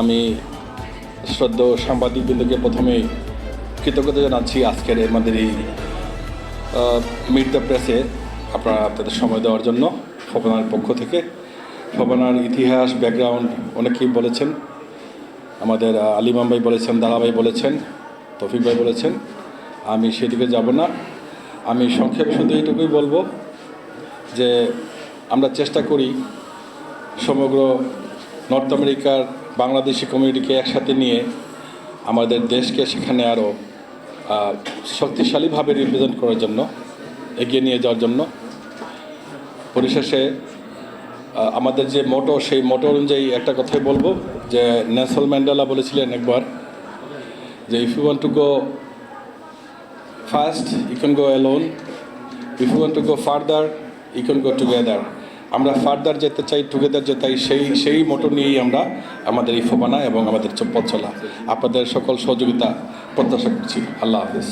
আমি শ্রদ্ধ সাংবাদিকবৃন্দকে প্রথমে কৃতজ্ঞতা জানাচ্ছি আজকের আমাদের এই মিট দ্য প্রেসে আপনারা আপনাদের সময় দেওয়ার জন্য ফবনার পক্ষ থেকে। ফবনার ইতিহাস, ব্যাকগ্রাউন্ড অনেকেই বলেছেন, আমাদের আলিমাম ভাই বলেছেন, দাদা ভাই বলেছেন, তফিক ভাই বলেছেন, আমি সেদিকে যাব না। আমি সংক্ষেপে শুধু এইটুকুই বলব যে আমরা চেষ্টা করি সমগ্র নর্থ আমেরিকার বাংলাদেশি কমিউনিটিকে একসাথে নিয়ে আমাদের দেশকে সেখানে আরও শক্তিশালীভাবে রিপ্রেজেন্ট করার জন্য, এগিয়ে নিয়ে যাওয়ার জন্য। পরিশেষে আমাদের যে মোটো, সেই মোটো অনুযায়ী একটা কথাই বলব, যে নেলসন ম্যান্ডেলা বলেছিলেন একবার, যে if you want to go first you can go alone if you want to go farther you can go together আমরা ফার্দার যেতে চাই টুগেদার যেতে চাই, সেই সেই মোটর নিয়েই আমরা আমাদের এই ফোবানা এবং আমাদের পথ চলা। আপনাদের সকল সহযোগিতা, প্রত্যাশা করছি। আল্লাহ হাফিজ।